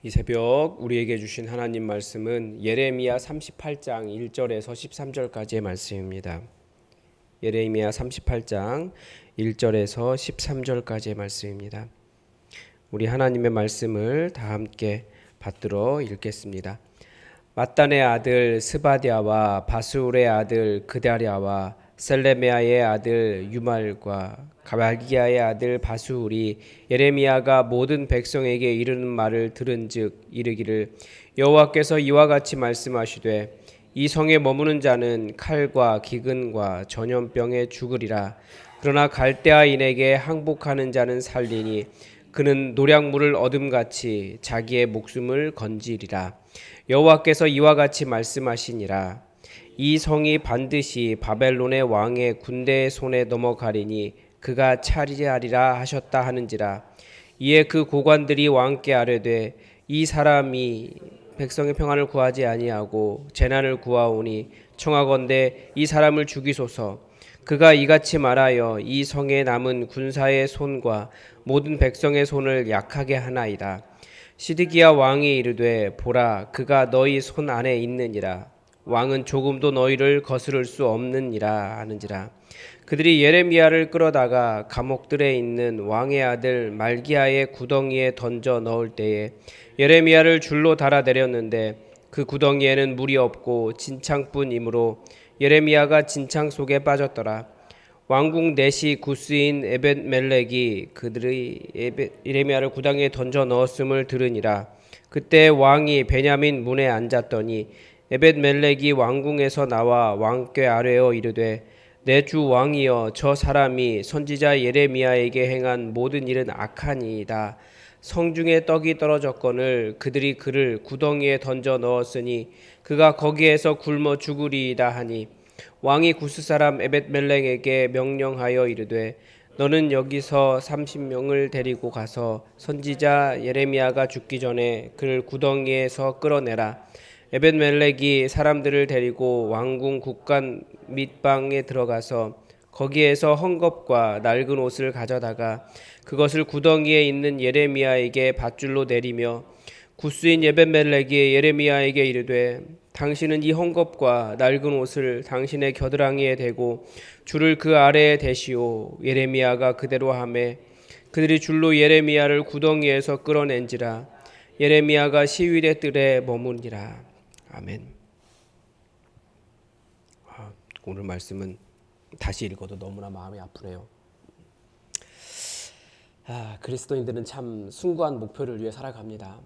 이 새벽 우리에게 주신 하나님 말씀은 예레미야 38장 1절에서 13절까지의 말씀입니다. 예레미야 38장 1절에서 13절까지의 말씀입니다. 우리 하나님의 말씀을 다 함께 받들어 읽겠습니다. 마단의 아들 스바디아와 바수울의 아들 그다리아와 셀레메아의 아들 유말과 가발기야의 아들 바수울이 예레미야가 모든 백성에게 이르는 말을 들은즉 이르기를 여호와께서 이와 같이 말씀하시되 이 성에 머무는 자는 칼과 기근과 전염병에 죽으리라. 그러나 갈대아인에게 항복하는 자는 살리니 그는 노량물을 얻음같이 자기의 목숨을 건지리라. 여호와께서 이와 같이 말씀하시니라 이 성이 반드시 바벨론의 왕의 군대의 손에 넘어가리니 그가 차리하리라 하셨다 하는지라. 이에 그 고관들이 왕께 아뢰되 이 사람이 백성의 평안을 구하지 아니하고 재난을 구하오니 청하건대 이 사람을 죽이소서. 그가 이같이 말하여 이 성에 남은 군사의 손과 모든 백성의 손을 약하게 하나이다. 시드기야 왕이 이르되 보라 그가 너희 손 안에 있느니라 왕은 조금도 너희를 거스를 수 없느니라 하는지라 그들이 예레미야를 끌어다가 감옥들에 있는 왕의 아들 말기야의 구덩이에 던져 넣을 때에 예레미야를 줄로 달아 내렸는데 그 구덩이에는 물이 없고 진창뿐이므로 예레미야가 진창 속에 빠졌더라. 왕궁 내시 구스인 에벳 멜렉이 그들의 예레미야를 구덩이에 던져 넣었음을 들으니라. 그때 왕이 베냐민 문에 앉았더니 에벳 멜렉이 왕궁에서 나와 왕께 아뢰어 이르되 내 주 왕이여 저 사람이 선지자 예레미야에게 행한 모든 일은 악하니이다. 성중에 떡이 떨어졌거늘 그들이 그를 구덩이에 던져 넣었으니 그가 거기에서 굶어 죽으리이다 하니 왕이 구스 사람 에벳 멜렉에게 명령하여 이르되 너는 여기서 30명을 데리고 가서 선지자 예레미야가 죽기 전에 그를 구덩이에서 끌어내라 에벤멜렉이 사람들을 데리고 왕궁 국간 밑방에 들어가서 거기에서 헝겊과 낡은 옷을 가져다가 그것을 구덩이에 있는 예레미야에게 밧줄로 내리며 구스인 예벤멜렉이 예레미야에게 이르되 당신은 이 헝겊과 낡은 옷을 당신의 겨드랑이에 대고 줄을 그 아래에 대시오. 예레미야가 그대로 하매 그들이 줄로 예레미야를 구덩이에서 끌어낸지라. 예레미야가 시위대 뜰에 머무니라 아멘. 아, 오늘 말씀은 다시 읽어도 너무나 마음이 아프네요. 아, 그리스도인들은 참 숭고한 목표를 위해 살아갑니다.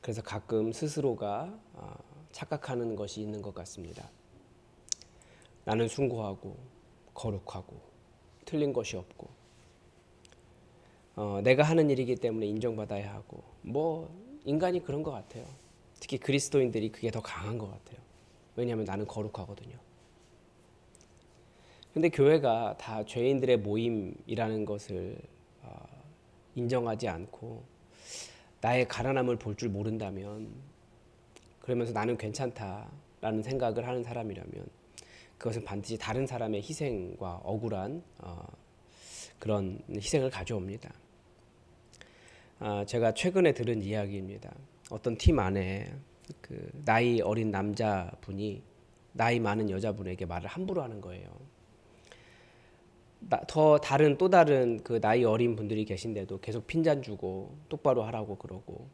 그래서 가끔 스스로가 아, 착각하는 것이 있는 것 같습니다. 나는 숭고하고 거룩하고 틀린 것이 없고 어, 내가 하는 일이기 때문에 인정받아야 하고 뭐 인간이 그런 것 같아요. 특히 그리스도인들이 그게 더 강한 것 같아요. 왜냐하면 나는 거룩하거든요. 근데 교회가 다 죄인들의 모임이라는 것을 어, 인정하지 않고 나의 가난함을 볼 줄 모른다면 그러면서 나는 괜찮다라는 생각을 하는 사람이라면 그것은 반드시 다른 사람의 희생과 억울한 어, 그런 희생을 가져옵니다. 아, 제가 최근에 들은 이야기입니다. 어떤 팀 안에 그 나이 어린 남자분이 나이 많은 여자분에게 말을 함부로 하는 거예요. 더 다른 또 다른 그 나이 어린 분들이 계신데도 계속 핀잔 주고 똑바로 하라고 그러고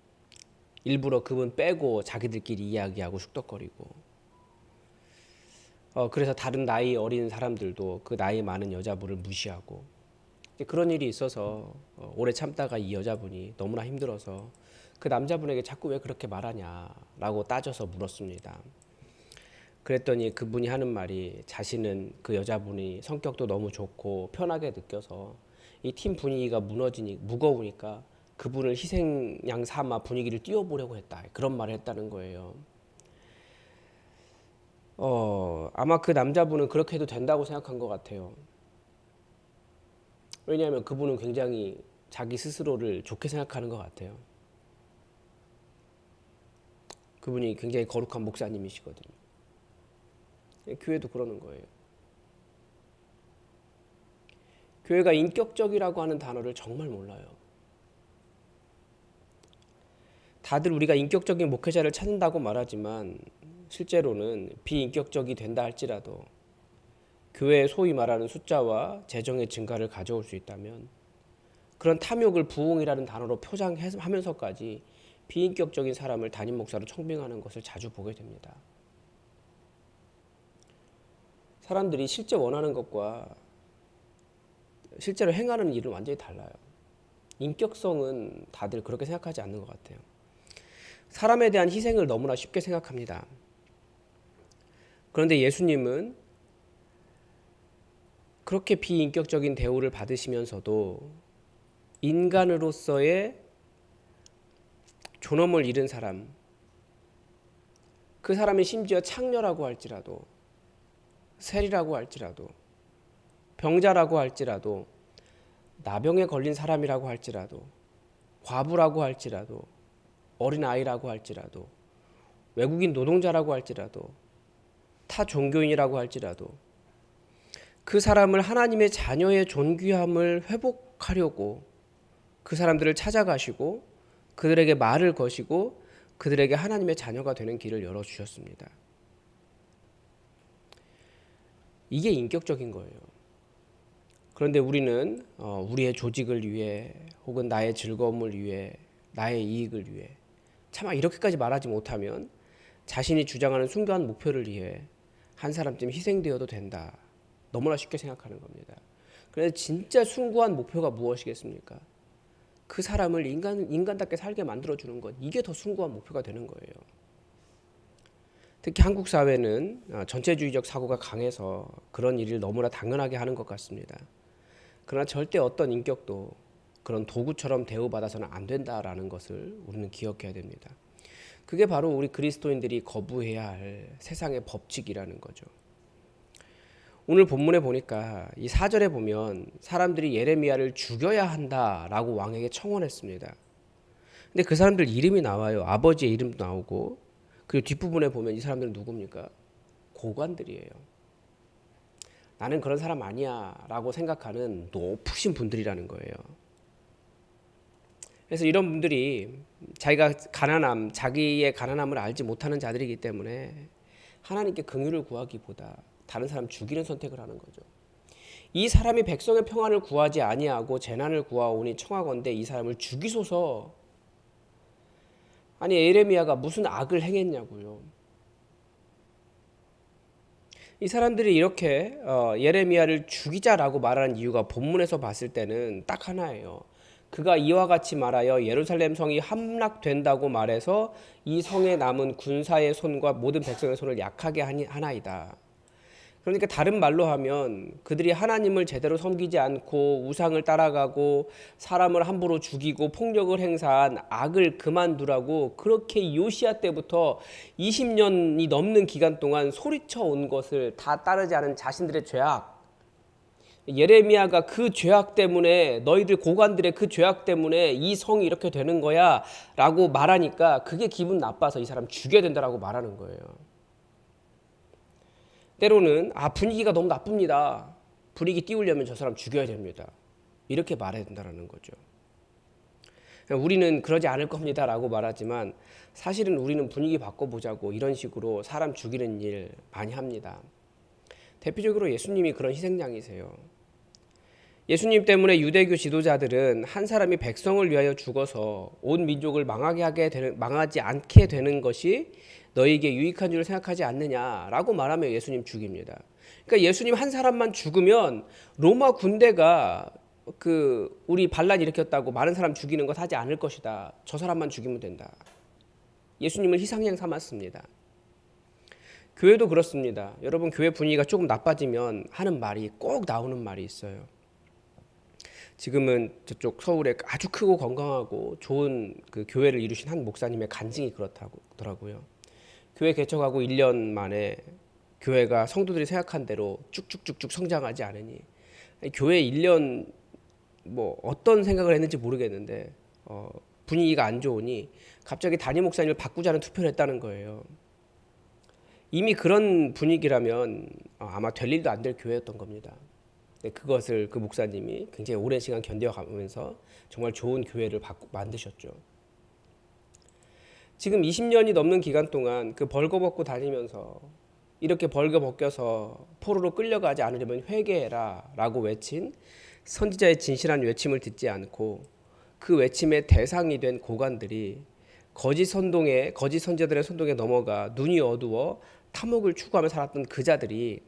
일부러 그분 빼고 자기들끼리 이야기하고 쑥덕거리고 어 그래서 다른 나이 어린 사람들도 그 나이 많은 여자분을 무시하고 그런 일이 있어서 어, 오래 참다가 이 여자분이 너무나 힘들어서 그 남자분에게 자꾸 왜 그렇게 말하냐라고 따져서 물었습니다. 그랬더니 그분이 하는 말이 자신은 그 여자분이 성격도 너무 좋고 편하게 느껴서 이 팀 분위기가 무너지니 무거우니까 그분을 희생양 삼아 분위기를 띄워보려고 했다. 그런 말을 했다는 거예요. 어, 아마 그 남자분은 그렇게 해도 된다고 생각한 것 같아요. 왜냐하면 그분은 굉장히 자기 스스로를 좋게 생각하는 것 같아요. 그분이 굉장히 거룩한 목사님이시거든요. 교회도 그러는 거예요. 교회가 인격적이라고 하는 단어를 정말 몰라요. 다들 우리가 인격적인 목회자를 찾는다고 말하지만 실제로는 비인격적이 된다 할지라도 교회의 소위 말하는 숫자와 재정의 증가를 가져올 수 있다면 그런 탐욕을 부흥이라는 단어로 표장하면서까지 비인격적인 사람을 담임 목사로 청빙하는 것을 자주 보게 됩니다. 사람들이 실제 원하는 것과 실제로 행하는 일은 완전히 달라요. 인격성은 다들 그렇게 생각하지 않는 것 같아요. 사람에 대한 희생을 너무나 쉽게 생각합니다. 그런데 예수님은 그렇게 비인격적인 대우를 받으시면서도 인간으로서의 존엄을 잃은 사람, 그 사람이 심지어 창녀라고 할지라도, 세리라고 할지라도, 병자라고 할지라도, 나병에 걸린 사람이라고 할지라도, 과부라고 할지라도, 어린아이라고 할지라도, 외국인 노동자라고 할지라도, 타 종교인이라고 할지라도, 그 사람을 하나님의 자녀의 존귀함을 회복하려고 그 사람들을 찾아가시고 그들에게 말을 거시고 그들에게 하나님의 자녀가 되는 길을 열어 주셨습니다. 이게 인격적인 거예요. 그런데 우리는 어, 우리의 조직을 위해 혹은 나의 즐거움을 위해 나의 이익을 위해 차마 이렇게까지 말하지 못하면 자신이 주장하는 순교한 목표를 위해 한 사람쯤 희생되어도 된다. 너무나 쉽게 생각하는 겁니다. 그래서 진짜 숭고한 목표가 무엇이겠습니까? 그 사람을 인간 인간답게 살게 만들어 주는 것 이게 더 숭고한 목표가 되는 거예요. 특히 한국 사회는 아, 전체주의적 사고가 강해서 그런 일을 너무나 당연하게 하는 것 같습니다. 그러나 절대 어떤 인격도 그런 도구처럼 대우받아서는 안 된다라는 것을 우리는 기억해야 됩니다. 그게 바로 우리 그리스도인들이 거부해야 할 세상의 법칙이라는 거죠. 오늘 본문에 보니까 이 4절에 보면 사람들이 예레미야를 죽여야 한다라고 왕에게 청원했습니다. 근데 그 사람들 이름이 나와요. 아버지의 이름도 나오고 그리고 뒷부분에 보면 이 사람들은 누굽니까? 고관들이에요. 나는 그런 사람 아니야라고 생각하는 높으신 분들이라는 거예요. 그래서 이런 분들이 자기가 가난함, 자기의 가난함을 알지 못하는 자들이기 때문에 하나님께 긍휼을 구하기보다 다른 사람 죽이는 선택을 하는 거죠. 이 사람이 백성의 평안을 구하지 아니하고 재난을 구하오니 청하건대 이 사람을 죽이소서. 아니 에레미야가 무슨 악을 행했냐고요. 이 사람들이 이렇게 어, 예레미야를 죽이자라고 말하는 이유가 본문에서 봤을 때는 딱 하나예요. 그가 이와 같이 말하여 예루살렘 성이 함락된다고 말해서 이 성에 남은 군사의 손과 모든 백성의 손을 약하게 하나이다. 그러니까 다른 말로 하면 그들이 하나님을 제대로 섬기지 않고 우상을 따라가고 사람을 함부로 죽이고 폭력을 행사한 악을 그만두라고 그렇게 요시아 때부터 20년이 넘는 기간 동안 소리쳐 온 것을 다 따르지 않은 자신들의 죄악 예레미야가 그 죄악 때문에 너희들 고관들의 그 죄악 때문에 이 성이 이렇게 되는 거야 라고 말하니까 그게 기분 나빠서 이 사람 죽여야 된다라고 말하는 거예요. 때로는 아 분위기가 너무 나쁩니다. 분위기 띄우려면 저 사람 죽여야 됩니다. 이렇게 말해야 된다는 거죠. 우리는 그러지 않을 겁니다 라고 말하지만 사실은 우리는 분위기 바꿔보자고 이런 식으로 사람 죽이는 일 많이 합니다. 대표적으로 예수님이 그런 희생양이세요. 예수님 때문에 유대교 지도자들은 한 사람이 백성을 위하여 죽어서 온 민족을 망하게 하게 되는, 망하지 않게 되는 것이 너에게 유익한 줄 생각하지 않느냐라고 말하며 예수님 죽입니다. 그러니까 예수님 한 사람만 죽으면 로마 군대가 그 우리 반란 일으켰다고 많은 사람 죽이는 것 하지 않을 것이다. 저 사람만 죽이면 된다. 예수님을 희생양 삼았습니다. 교회도 그렇습니다. 여러분 교회 분위기가 조금 나빠지면 하는 말이 꼭 나오는 말이 있어요. 지금은 저쪽 서울에 아주 크고 건강하고 좋은 그 교회를 이루신 한 목사님의 간증이 그렇다고 더라고요. 교회 개척하고 1년 만에 교회가 성도들이 생각한 대로 쭉쭉쭉쭉 성장하지 않으니 교회 1년 뭐 어떤 생각을 했는지 모르겠는데 어, 분위기가 안 좋으니 갑자기 담임 목사님을 바꾸자는 투표를 했다는 거예요. 이미 그런 분위기라면 어, 아마 될 일도 안 될 교회였던 겁니다. 그것을 그 목사님이 굉장히 오랜 시간 견뎌가면서 정말 좋은 교회를 만드셨죠. 지금 20년이 넘는 기간 동안 그 벌거벗고 다니면서 이렇게 벌거벗겨서 포로로 끌려가지 않으려면 회개해라 라고 외친 선지자의 진실한 외침을 듣지 않고 그 외침의 대상이 된 고관들이 거짓 선동에 거짓 선지자들의 선동에 넘어가 눈이 어두워 탐욕을 추구하며 살았던 그 자들이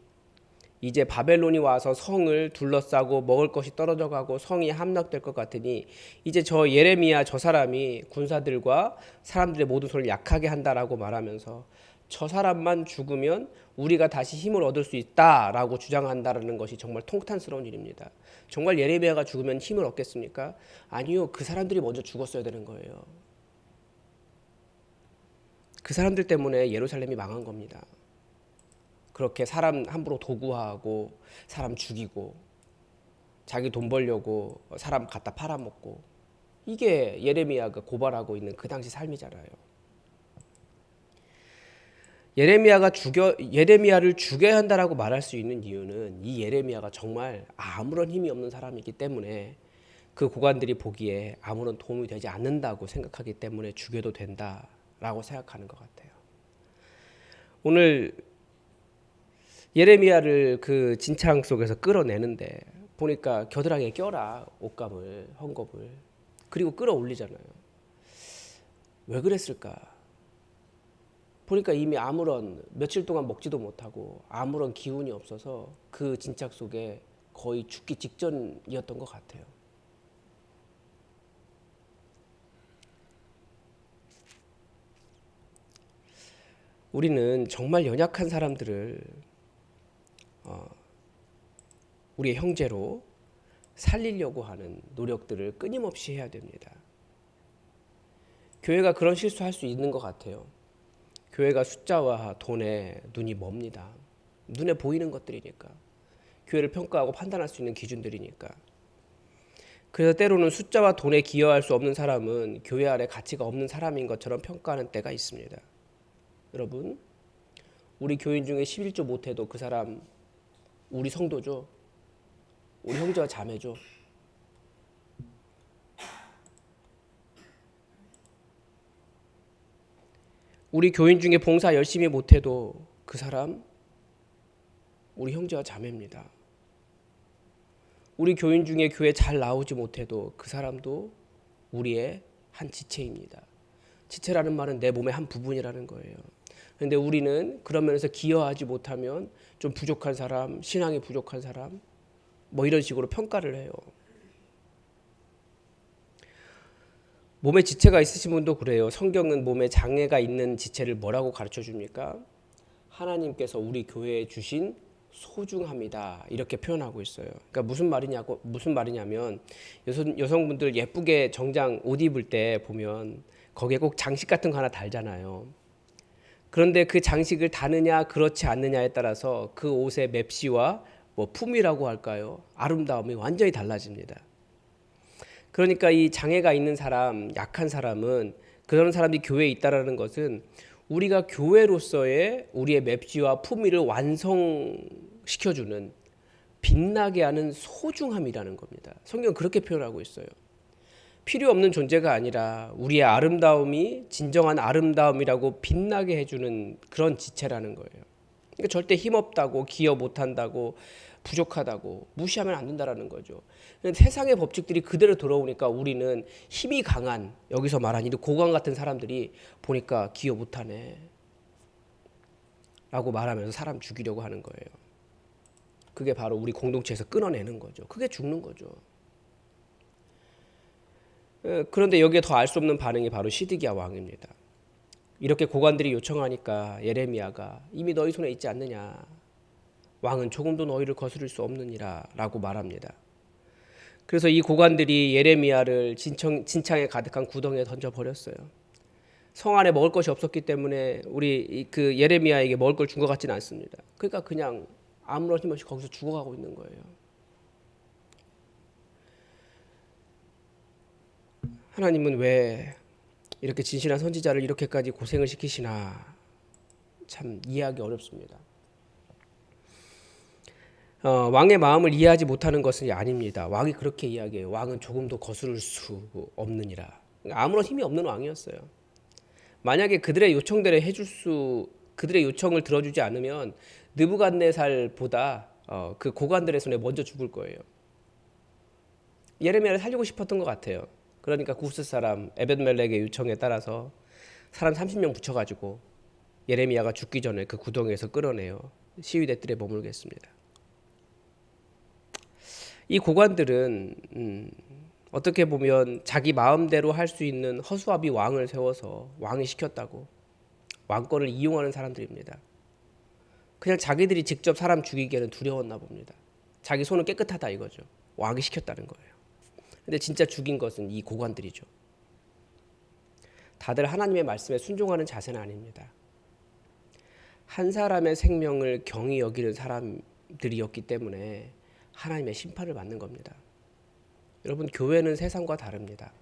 이제 바벨론이 와서 성을 둘러싸고 먹을 것이 떨어져 가고 성이 함락될 것 같으니 이제 저 예레미야 저 사람이 군사들과 사람들의 모든 손을 약하게 한다라고 말하면서 저 사람만 죽으면 우리가 다시 힘을 얻을 수 있다라고 주장한다라는 것이 정말 통탄스러운 일입니다. 정말 예레미야가 죽으면 힘을 얻겠습니까? 아니요. 그 사람들이 먼저 죽었어야 되는 거예요. 그 사람들 때문에 예루살렘이 망한 겁니다. 그렇게 사람 함부로 도구화하고 사람 죽이고 자기 돈 벌려고 사람 갖다 팔아먹고 이게 예레미야가 고발하고 있는 그 당시 삶이잖아요. 예레미야가 죽여 예레미야를 죽여야 한다라고 말할 수 있는 이유는 이 예레미야가 정말 아무런 힘이 없는 사람이기 때문에 그 고관들이 보기에 아무런 도움이 되지 않는다고 생각하기 때문에 죽여도 된다라고 생각하는 것 같아요. 오늘 예레미야를 그 진창 속에서 끌어내는데 보니까 겨드랑이에 껴라 옷감을 헝겊을 그리고 끌어올리잖아요. 왜 그랬을까? 보니까 이미 아무런 며칠 동안 먹지도 못하고 아무런 기운이 없어서 그 진창 속에 거의 죽기 직전이었던 것 같아요. 우리는 정말 연약한 사람들을 어, 우리의 형제로 살리려고 하는 노력들을 끊임없이 해야 됩니다. 교회가 그런 실수할 수 있는 것 같아요. 교회가 숫자와 돈에 눈이 멉니다. 눈에 보이는 것들이니까. 교회를 평가하고 판단할 수 있는 기준들이니까. 그래서 때로는 숫자와 돈에 기여할 수 없는 사람은 교회 안에 가치가 없는 사람인 것처럼 평가하는 때가 있습니다. 여러분, 우리 교인 중에 11조 못해도 그 사람 우리 성도죠. 우리 형제와 자매죠. 우리 교인 중에 봉사 열심히 못해도 그 사람 우리 형제와 자매입니다. 우리 교인 중에 교회 잘 나오지 못해도 그 사람도 우리의 한 지체입니다. 지체라는 말은 내 몸의 한 부분이라는 거예요. 근데 우리는 그런 면에서 기여하지 못하면 좀 부족한 사람, 신앙이 부족한 사람, 뭐 이런 식으로 평가를 해요. 몸에 지체가 있으신 분도 그래요. 성경은 몸에 장애가 있는 지체를 뭐라고 가르쳐 줍니까? 하나님께서 우리 교회에 주신 소중합니다. 이렇게 표현하고 있어요. 그러니까 무슨 말이냐고 무슨 말이냐면 여성 여성분들 예쁘게 정장 옷 입을 때 보면 거기에 꼭 장식 같은 거 하나 달잖아요. 그런데 그 장식을 다느냐 그렇지 않느냐에 따라서 그 옷의 맵시와 뭐 품이라고 할까요? 아름다움이 완전히 달라집니다. 그러니까 이 장애가 있는 사람, 약한 사람은 그런 사람들이 교회에 있다라는 것은 우리가 교회로서의 우리의 맵시와 품위를 완성시켜주는 빛나게 하는 소중함이라는 겁니다. 성경은 그렇게 표현하고 있어요. 필요 없는 존재가 아니라 우리의 아름다움이 진정한 아름다움이라고 빛나게 해주는 그런 지체라는 거예요. 그러니까 절대 힘없다고 기여 못한다고 부족하다고 무시하면 안 된다라는 거죠. 세상의 법칙들이 그대로 돌아오니까 우리는 힘이 강한 여기서 말하는 이 고관 같은 사람들이 보니까 기여 못하네. 라고 말하면서 사람 죽이려고 하는 거예요. 그게 바로 우리 공동체에서 끊어내는 거죠. 그게 죽는 거죠. 그런데 여기에 더 알 수 없는 반응이 바로 시드기야 왕입니다. 이렇게 고관들이 요청하니까 예레미야가 이미 너희 손에 있지 않느냐. 왕은 조금도 너희를 거스를 수 없느니라 라고 말합니다. 그래서 이 고관들이 예레미야를 진청, 진창에 가득한 구덩이에 던져 버렸어요. 성 안에 먹을 것이 없었기 때문에 우리 그 예레미야에게 먹을 걸 준 것 같지는 않습니다. 그러니까 그냥 아무런 힘 없이 거기서 죽어가고 있는 거예요. 하나님은 왜 이렇게 진실한 선지자를 이렇게까지 고생을 시키시나 참 이해하기 어렵습니다. 어, 왕의 마음을 이해하지 못하는 것은 아닙니다. 왕이 그렇게 이야기해요. 왕은 조금도 거스를 수 없느니라. 아무런 힘이 없는 왕이었어요. 만약에 그들의 요청대로 해줄 수 그들의 요청을 들어주지 않으면 느부갓네살보다 어, 그 고관들의 손에 먼저 죽을 거예요. 예레미야를 살리고 싶었던 것 같아요. 그러니까 구스 사람 에벤멜렉의 요청에 따라서 사람 30명 붙여가지고 예레미야가 죽기 전에 그 구덩이에서 끌어내요. 시위대들에 머물겠습니다. 이 고관들은 음, 어떻게 보면 자기 마음대로 할 수 있는 허수아비 왕을 세워서 왕이 시켰다고 왕권을 이용하는 사람들입니다. 그냥 자기들이 직접 사람 죽이기에는 두려웠나 봅니다. 자기 손은 깨끗하다 이거죠. 왕이 시켰다는 거예요. 근데 진짜 죽인 것은 이 고관들이죠. 다들 하나님의 말씀에 순종하는 자세는 아닙니다. 한 사람의 생명을 경히 여기는 사람들이었기 때문에 하나님의 심판을 받는 겁니다. 여러분 교회는 세상과 다릅니다.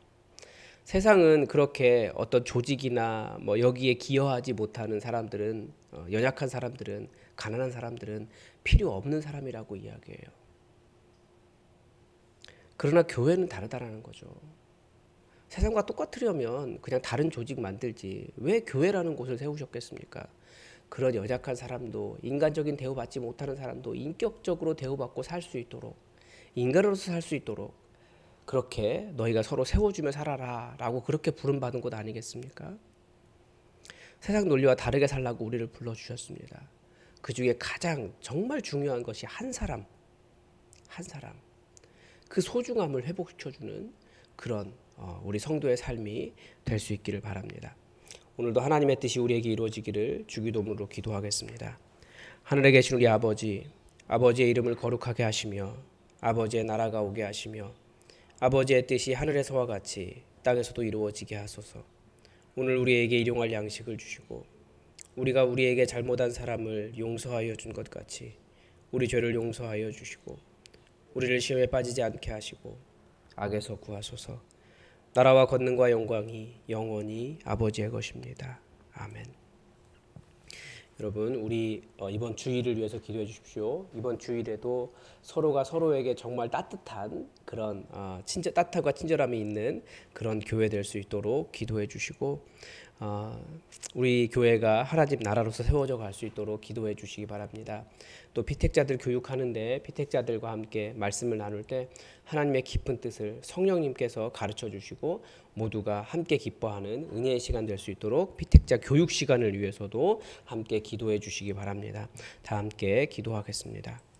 세상은 그렇게 어떤 조직이나 뭐 여기에 기여하지 못하는 사람들은 어, 연약한 사람들은 가난한 사람들은 필요 없는 사람이라고 이야기해요. 그러나 교회는 다르다라는 거죠. 세상과 똑같으려면 그냥 다른 조직 만들지 왜 교회라는 곳을 세우셨겠습니까? 그런 연약한 사람도 인간적인 대우받지 못하는 사람도 인격적으로 대우받고 살 수 있도록 인간으로서 살 수 있도록 그렇게 너희가 서로 세워주며 살아라 라고 그렇게 부름받은 곳 아니겠습니까? 세상 논리와 다르게 살라고 우리를 불러주셨습니다. 그 중에 가장 정말 중요한 것이 한 사람, 한 사람. 그 소중함을 회복시켜주는 그런 어, 우리 성도의 삶이 될 수 있기를 바랍니다. 오늘도 하나님의 뜻이 우리에게 이루어지기를 주기도문으로 기도하겠습니다. 하늘에 계신 우리 아버지, 아버지의 이름을 거룩하게 하시며 아버지의 나라가 오게 하시며 아버지의 뜻이 하늘에서와 같이 땅에서도 이루어지게 하소서. 오늘 우리에게 일용할 양식을 주시고 우리가 우리에게 잘못한 사람을 용서하여 준 것 같이 우리 죄를 용서하여 주시고 우리를 시험에 빠지지 않게 하시고 악에서 구하소서. 나라와 권능과 영광이 영원히 아버지의 것입니다. 아멘. 여러분 우리 어, 이번 주일을 위해서 기도해 주십시오. 이번 주일에도 서로가 서로에게 정말 따뜻한 그런 어, 친절 따뜻함과 친절함이 있는 그런 교회 될 수 있도록 기도해 주시고 어, 우리 교회가 하나님 나라로서 세워져 갈 수 있도록 기도해 주시기 바랍니다. 또 피택자들 교육하는데 피택자들과 함께 말씀을 나눌 때 하나님의 깊은 뜻을 성령님께서 가르쳐 주시고 모두가 함께 기뻐하는 은혜의 시간 될 수 있도록 피택자 교육 시간을 위해서도 함께 기도해 주시기 바랍니다. 다 함께 기도하겠습니다.